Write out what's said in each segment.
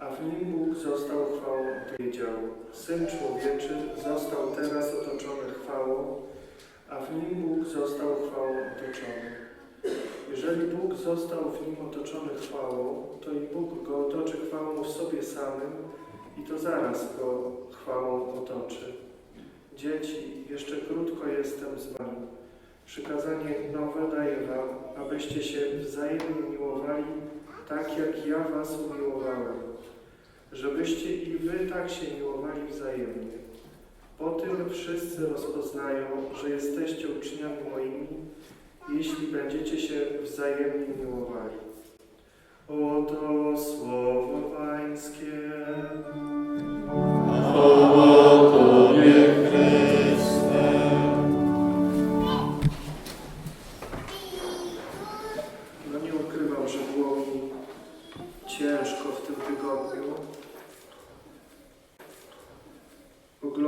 a w nim Bóg został chwałą powiedział. Syn człowieczy został teraz otoczony chwałą, a w nim Bóg został chwałą otoczony. Jeżeli Bóg został w nim otoczony chwałą, to i Bóg go otoczy chwałą w sobie samym i to zaraz go chwałą otoczy. Dzieci, jeszcze krótko jestem z wami. Przykazanie nowe daję wam, abyście się wzajemnie miłowali, tak jak ja was umiłowałem. Żebyście i wy tak się miłowali wzajemnie. Po tym wszyscy rozpoznają, że jesteście uczniami moimi, jeśli będziecie się wzajemnie miłowali. Oto słowo Pańskie.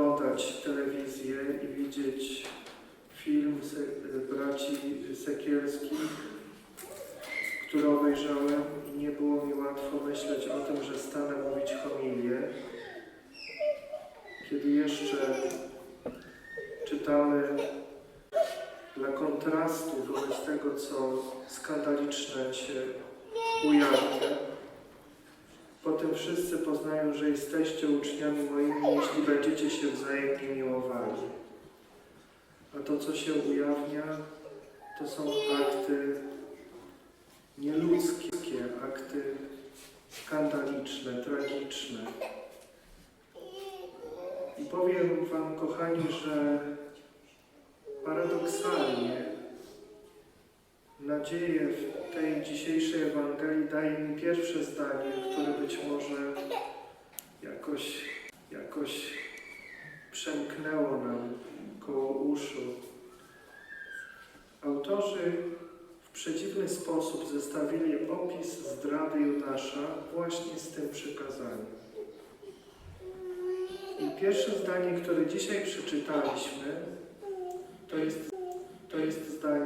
Oglądać telewizję i widzieć film braci Sekielskich, który obejrzałem i nie było mi łatwo myśleć o tym, że stanę mówić homilię, kiedy jeszcze czytamy dla kontrastu wobec tego, co skandaliczne się ujawnia. Wszyscy poznają, że jesteście uczniami moimi, jeśli będziecie się wzajemnie miłowali. A to, co się ujawnia, to są akty nieludzkie, akty skandaliczne, tragiczne. I powiem Wam, kochani, że paradoksalnie nadzieję w tej dzisiejszej Ewangelii daje mi pierwsze zdanie, które być może jakoś, jakoś przemknęło nam koło uszu. Autorzy w przedziwny sposób zestawili opis zdrady Judasza właśnie z tym przykazaniem. I pierwsze zdanie, które dzisiaj przeczytaliśmy, to jest, to jest zdanie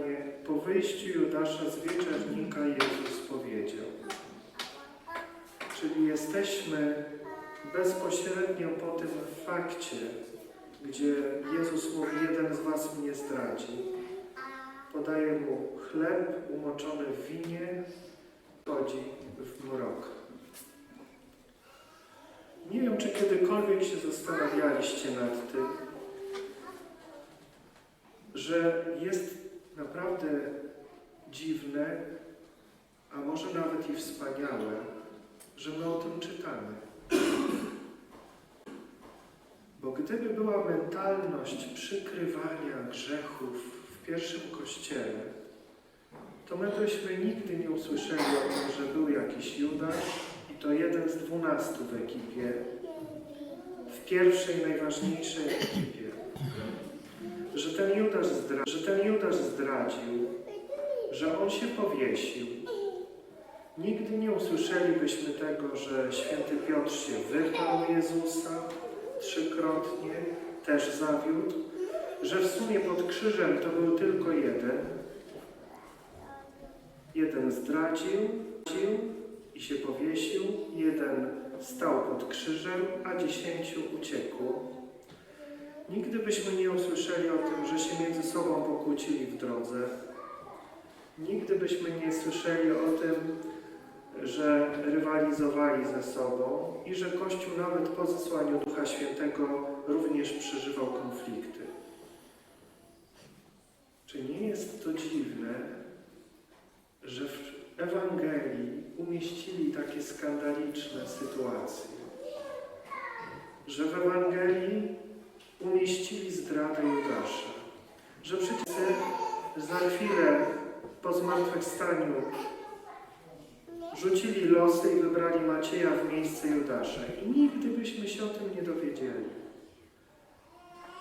wyjściu Judasza z wieczernika Jezus powiedział. Czyli jesteśmy bezpośrednio po tym fakcie, gdzie Jezus mówi, jeden z was mnie zdradzi. Podaje mu chleb umoczony w winie, chodzi w mrok. Nie wiem, czy kiedykolwiek się zastanawialiście nad tym, że jest naprawdę dziwne, a może nawet i wspaniałe, że my o tym czytamy. Bo gdyby była mentalność przykrywania grzechów w pierwszym kościele, to my byśmy nigdy nie usłyszeli o tym, że był jakiś Judasz i to jeden z dwunastu w ekipie, w pierwszej, najważniejszej ekipie że ten Judasz, zdra- że ten Judasz zdradził, że on się powiesił. Nigdy nie usłyszelibyśmy tego, że święty Piotr się wypał Jezusa trzykrotnie, też zawiódł, że w sumie pod krzyżem to był tylko jeden. Jeden zdradził i się powiesił, jeden stał pod krzyżem, a dziesięciu uciekło. Nigdy byśmy nie usłyszeli o tym, że się między sobą pokłócili w drodze. Nigdy byśmy nie słyszeli o tym, że rywalizowali ze sobą i że Kościół nawet po zesłaniu Ducha Świętego również przeżywał konflikty. Czy nie jest to dziwne, że w Ewangelii umieścili takie skandaliczne sytuacje? Że w Ewangelii umieścili zdradę Judasza. Że przecież za chwilę po zmartwychwstaniu rzucili losy i wybrali Macieja w miejsce Judasza. I nigdy byśmy się o tym nie dowiedzieli.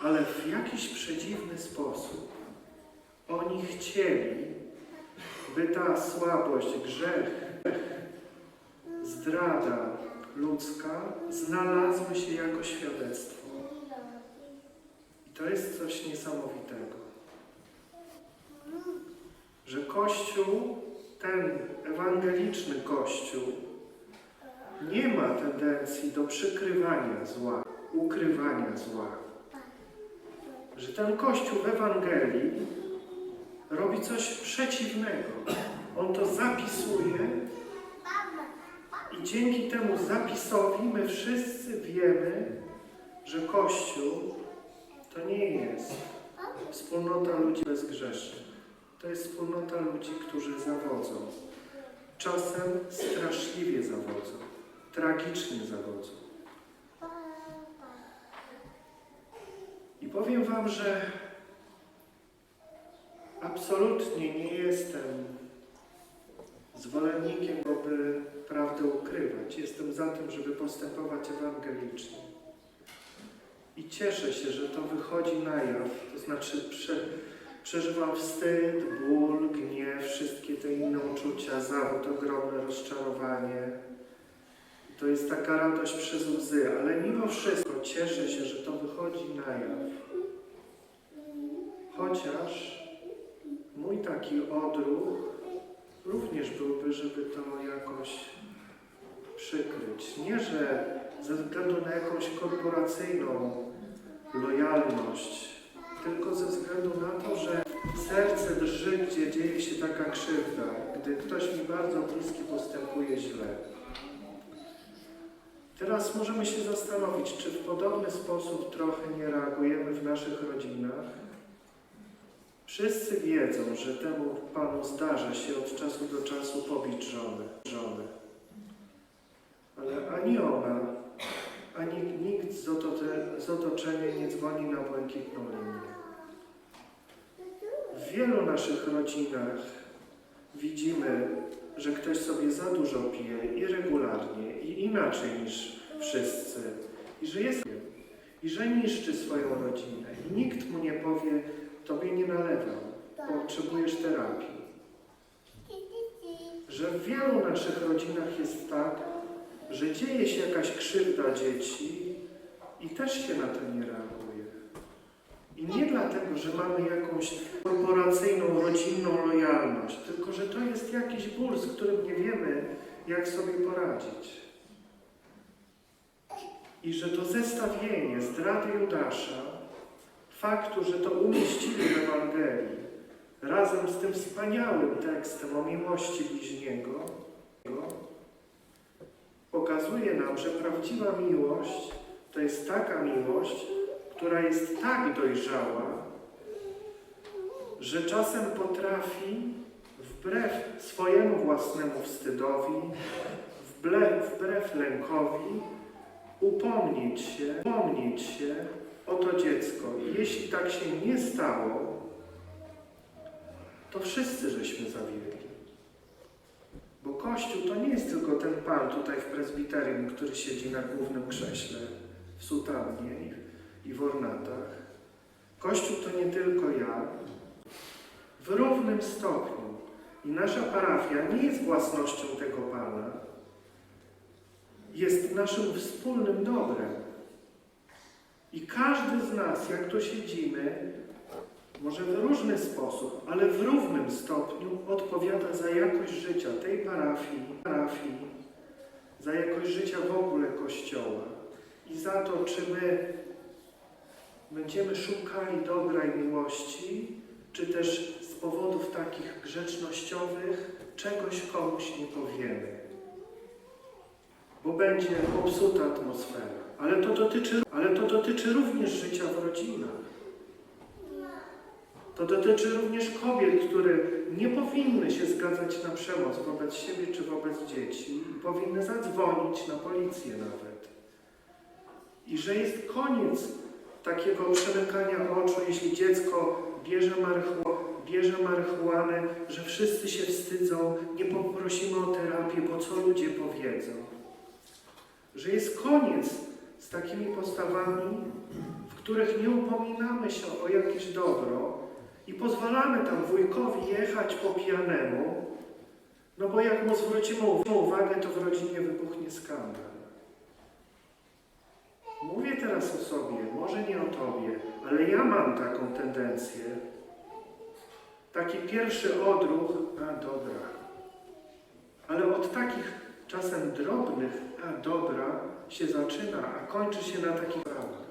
Ale w jakiś przedziwny sposób oni chcieli, by ta słabość, grzech, zdrada ludzka znalazły się jako świadectwo. To jest coś niesamowitego. Że Kościół, ten ewangeliczny Kościół, nie ma tendencji do przykrywania zła, ukrywania zła. Że ten Kościół w Ewangelii robi coś przeciwnego. On to zapisuje i dzięki temu zapisowi my wszyscy wiemy, że Kościół to nie jest wspólnota ludzi bezgrzesznych. To jest wspólnota ludzi, którzy zawodzą. Czasem straszliwie zawodzą, tragicznie zawodzą. I powiem Wam, że absolutnie nie jestem zwolennikiem, aby prawdę ukrywać. Jestem za tym, żeby postępować ewangelicznie. I cieszę się, że to wychodzi na jaw, to znaczy prze, przeżywam wstyd, ból, gniew, wszystkie te inne uczucia, zawód, ogromne rozczarowanie. To jest taka radość przez łzy, ale mimo wszystko cieszę się, że to wychodzi na jaw. Chociaż mój taki odruch również byłby, żeby to jakoś przykryć. Nie, że ze względu na jakąś korporacyjną lojalność, tylko ze względu na to, że serce drży, gdzie dzieje się taka krzywda, gdy ktoś mi bardzo bliski postępuje źle. Teraz możemy się zastanowić, czy w podobny sposób trochę nie reagujemy w naszych rodzinach. Wszyscy wiedzą, że temu Panu zdarza się od czasu do czasu pobić żonę. żonę. Ale ani ona, ani nikt z otoczenia nie dzwoni na błękitną linię. W wielu naszych rodzinach widzimy, że ktoś sobie za dużo pije i regularnie, i inaczej niż wszyscy, i że jest i że niszczy swoją rodzinę. I nikt mu nie powie, tobie nie nalewam, potrzebujesz terapii. Że w wielu naszych rodzinach jest tak, że dzieje się jakaś krzywda dzieci i też się na to nie reaguje. I nie dlatego, że mamy jakąś korporacyjną, rodzinną lojalność, tylko że to jest jakiś ból, z którym nie wiemy, jak sobie poradzić. I że to zestawienie zdrady Judasza, faktu, że to umieścili w Ewangelii, razem z tym wspaniałym tekstem o miłości bliźniego, pokazuje nam, że prawdziwa miłość to jest taka miłość, która jest tak dojrzała, że czasem potrafi wbrew swojemu własnemu wstydowi, wbrew, wbrew lękowi, upomnieć się, upomnieć się o to dziecko. Jeśli tak się nie stało, to wszyscy żeśmy zawiedli. Bo Kościół to nie jest tylko ten pan tutaj w prezbiterium, który siedzi na głównym krześle, w sutannie i, w ornatach. Kościół to nie tylko ja. W równym stopniu. I nasza parafia nie jest własnością tego Pana. Jest naszym wspólnym dobrem. I każdy z nas, jak tu siedzimy, może w różny sposób, ale w równym stopniu odpowiada za jakość życia tej parafii, parafii, za jakość życia w ogóle Kościoła i za to, czy my będziemy szukali dobra i miłości, czy też z powodów takich grzecznościowych czegoś komuś nie powiemy. Bo będzie popsuta atmosfera. Ale to dotyczy, ale to dotyczy również życia w rodzinach. To dotyczy również kobiet, które nie powinny się zgadzać na przemoc wobec siebie czy wobec dzieci i powinny zadzwonić na policję nawet. I że jest koniec takiego przemykania oczu, jeśli dziecko bierze, marihu- bierze marihuanę, że wszyscy się wstydzą, nie poprosimy o terapię, bo co ludzie powiedzą. Że jest koniec z takimi postawami, w których nie upominamy się o jakieś dobro i pozwalamy tam wujkowi jechać po pijanemu, no bo jak mu zwrócimy uwagę, to w rodzinie wybuchnie skandal. Mówię teraz o sobie, może nie o tobie, ale ja mam taką tendencję. Taki pierwszy odruch, a dobra. Ale od takich czasem drobnych, a dobra się zaczyna, a kończy się na takich sprawach.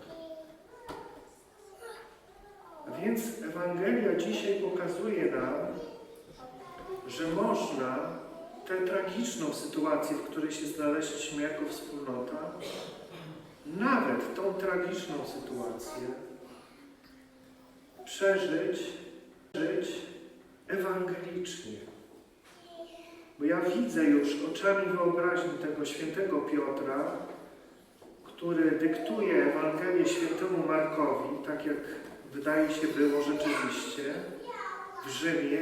A więc Ewangelia dzisiaj pokazuje nam, że można tę tragiczną sytuację, w której się znaleźliśmy jako wspólnota, nawet tą tragiczną sytuację przeżyć, żyć ewangelicznie. Bo ja widzę już oczami wyobraźni tego świętego Piotra, który dyktuje Ewangelię świętemu Markowi, tak jak wydaje się było rzeczywiście, w Rzymie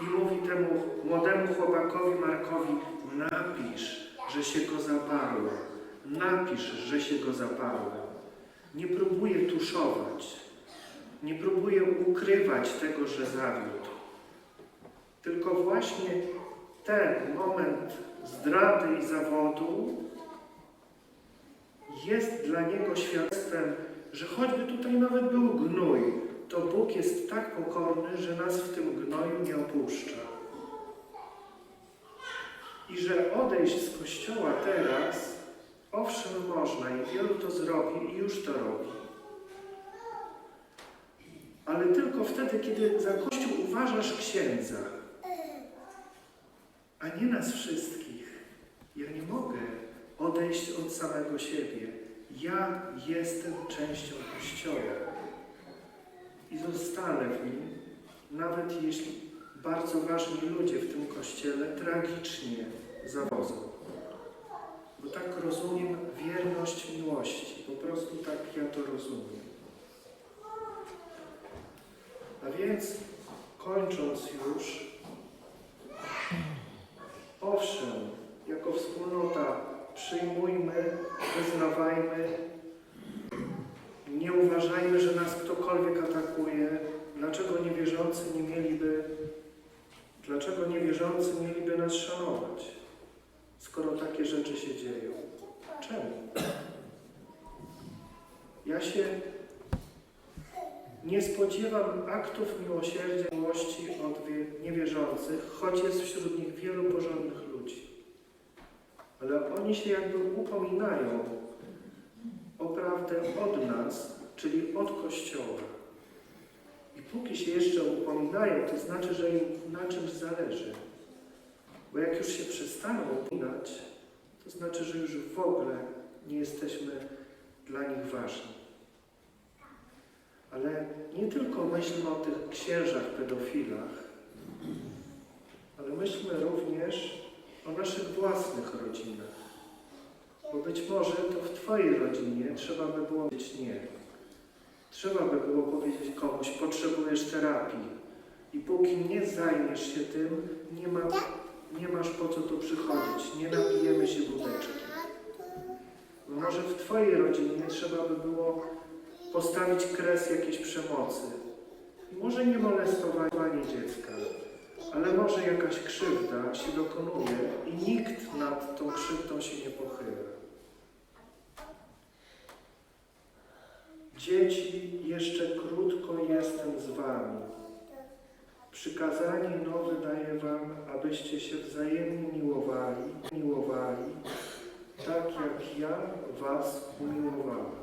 i mówi temu młodemu chłopakowi Markowi, napisz, że się go zaparło. Napisz, że się go zaparło. Nie próbuje tuszować. Nie próbuje ukrywać tego, że zawiódł. Tylko właśnie ten moment zdrady i zawodu jest dla niego świadectwem, że choćby tutaj nawet był gnój, to Bóg jest tak pokorny, że nas w tym gnoju nie opuszcza. I że odejść z kościoła teraz, owszem, można i wielu to zrobi i już to robi. Ale tylko wtedy, kiedy za kościół uważasz księdza, a nie nas wszystkich. Ja nie mogę odejść od samego siebie. Ja jestem częścią Kościoła i zostanę w nim, nawet jeśli bardzo ważni ludzie w tym Kościele tragicznie zawodzą. Bo tak rozumiem wierność miłości. Po prostu tak ja to rozumiem. A więc, kończąc już, owszem, jako wspólnota przyjmujmy, wyznawajmy, nie uważajmy, że nas ktokolwiek atakuje. Dlaczego niewierzący nie mieliby, dlaczego niewierzący mieliby nas szanować, skoro takie rzeczy się dzieją? Czemu? Ja się nie spodziewam aktów miłosierdzia, miłości od wie- niewierzących, choć jest wśród nich wielu porządnych ludzi. Ale oni się jakby upominają o prawdę od nas, czyli od Kościoła. I póki się jeszcze upominają, to znaczy, że im na czymś zależy. Bo jak już się przestaną upominać, to znaczy, że już w ogóle nie jesteśmy dla nich ważni. Ale nie tylko myślmy o tych księżach pedofilach, ale myślmy również o naszych własnych rodzinach. Bo być może to w Twojej rodzinie trzeba by było powiedzieć nie. Trzeba by było powiedzieć komuś, potrzebujesz terapii. I póki nie zajmiesz się tym, nie, ma, nie masz po co tu przychodzić. Nie napijemy się wódeczki. Może w Twojej rodzinie trzeba by było postawić kres jakiejś przemocy. Może nie molestowanie dziecka, ale może jakaś krzywda się dokonuje i nikt nad tą krzywdą się nie pochyla. Dzieci, jeszcze krótko jestem z wami. Przykazanie nowe daję wam, abyście się wzajemnie miłowali, miłowali, tak jak ja was umiłowałem.